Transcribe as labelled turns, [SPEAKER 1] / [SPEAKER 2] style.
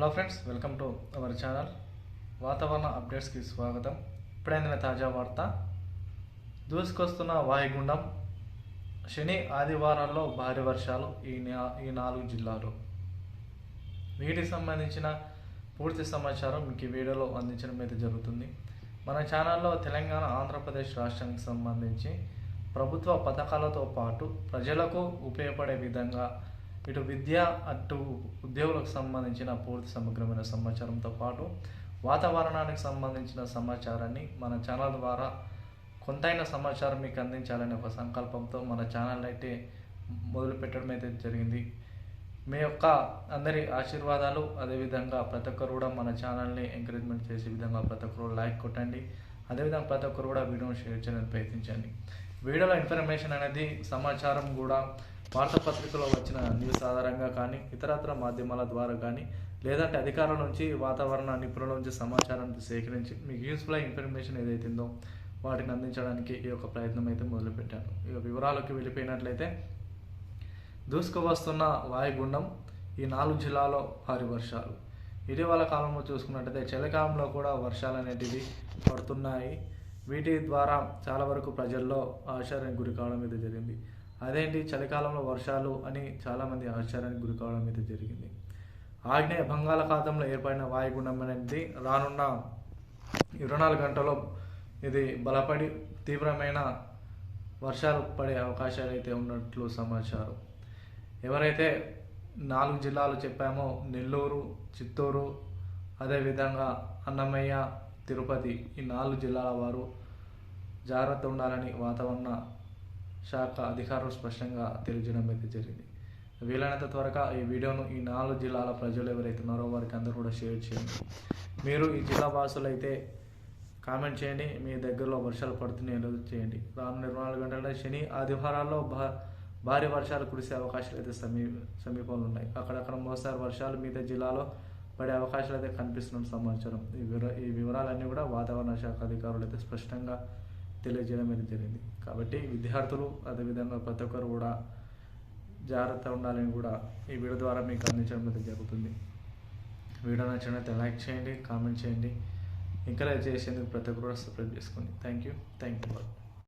[SPEAKER 1] Hello friends welcome to our channel వాతావరణ అప్డేట్స్కి స్వాగతం. ఇప్పుడైన తాజా వార్త. దూసుకొస్తున్న వాయుగుండం. శని ఆదివారాల్లో భారీ వర్షాలు ఈ నా- ఈ నాలుగు జిల్లాలు వీటికి సంబంధించిన పూర్తి సమాచారం మీకు ఈ వీడియోలో అందించడం అయితే జరుగుతుంది. మన ఛానల్లో తెలంగాణ ఆంధ్రప్రదేశ్ రాష్ట్రానికి సంబంధించి ప్రభుత్వ పథకాలతో పాటు ప్రజలకు ఉపయోగపడే విధంగా ఇటు విద్య అటు ఉద్యోగులకు సంబంధించిన పూర్తి సమగ్రమైన సమాచారంతో పాటు వాతావరణానికి సంబంధించిన సమాచారాన్ని మన ఛానల్ ద్వారా కొంతైన సమాచారం మీకు అందించాలనే ఒక సంకల్పంతో మన ఛానల్ అయితే మొదలు పెట్టడం అయితే జరిగింది. మీ యొక్క అందరి ఆశీర్వాదాలు అదేవిధంగా ప్రతి ఒక్కరు కూడా మన ఛానల్ని ఎంకరేజ్మెంట్ చేసే విధంగా ప్రతి ఒక్కరు లైక్ కొట్టండి. అదేవిధంగా ప్రతి ఒక్కరు కూడా వీడియోని షేర్ చేయడానికి ప్రయత్నించండి. వీడియోలో ఇన్ఫర్మేషన్ అనేది సమాచారం కూడా వార్తాపత్రికలో వచ్చిన న్యూస్ ఆధారంగా కానీ ఇతరత్ర మాధ్యమాల ద్వారా కానీ లేదంటే అధికారుల నుంచి వాతావరణ నిపుణుల నుంచి సమాచారాన్ని సేకరించి మీకు యూస్ఫుల్ ఇన్ఫర్మేషన్ ఏదైతుందో వాటిని అందించడానికి ఈ యొక్క ప్రయత్నం అయితే మొదలుపెట్టాను. ఇక వివరాలకు వెళ్ళిపోయినట్లయితే దూసుకువస్తున్న వాయుగుండం ఈ నాలుగు జిల్లాలో భారీ వర్షాలు. ఇటీవల కాలంలో చూసుకున్నట్టయితే చలికాలంలో కూడా వర్షాలు అనేటివి పడుతున్నాయి. వీటి ద్వారా చాలా వరకు ప్రజల్లో ఆశ్చర్యానికి గురి కావడం అయితే జరిగింది. అదేంటి? చలికాలంలో వర్షాలు అని చాలామంది ఆశ్చర్యానికి గురి కావడం అయితే జరిగింది. ఆగ్నేయ బంగాళాఖాతంలో ఏర్పడిన వాయుగుండం అనేది రానున్న ఇరవై నాలుగు గంటలో ఇది బలపడి తీవ్రమైన వర్షాలు పడే అవకాశాలు అయితే ఉన్నట్లు సమాచారం. ఎవరైతే నాలుగు జిల్లాలు చెప్పామో నెల్లూరు చిత్తూరు అదేవిధంగా అన్నమయ్య తిరుపతి ఈ నాలుగు జిల్లాల వారు జాగ్రత్త ఉండాలని వాతావరణ శాఖ అధికారులు స్పష్టంగా తెలియజేయడం అయితే జరిగింది. వీలైనంత త్వరగా ఈ వీడియోను ఈ నాలుగు జిల్లాల ప్రజలు ఎవరైతే ఉన్నారో వారికి అందరూ కూడా షేర్ చేయండి. మీరు ఈ జిల్లా వాసులు అయితే కామెంట్ చేయండి. మీ దగ్గరలో వర్షాలు పడుతున్నాయి లేదో చేయండి. రానున్న ఇరవై నాలుగు గంటల శని ఆదివారాల్లో భా భారీ వర్షాలు కురిసే అవకాశాలు అయితే సమీ సమీపంలో ఉన్నాయి. అక్కడక్కడ మోస్తారు వర్షాలు మిగతా జిల్లాలో పడే అవకాశాలు అయితే కనిపిస్తున్న సమాచారం. ఈ వివర ఈ వివరాలన్నీ కూడా వాతావరణ శాఖ అధికారులు అయితే స్పష్టంగా తెలియజేయడం అనేది జరిగింది. కాబట్టి విద్యార్థులు అదేవిధంగా ప్రతి ఒక్కరు కూడా జాగ్రత్త ఉండాలని కూడా ఈ వీడియో ద్వారా మీకు అందించడం అనేది జరుగుతుంది. వీడియో నచ్చినట్లయితే లైక్ చేయండి కామెంట్ చేయండి. ఎంకరేజ్ చేసేందుకు ప్రతి ఒక్కరు కూడా సబ్స్క్రైబ్ చేసుకోండి. Thank you thank you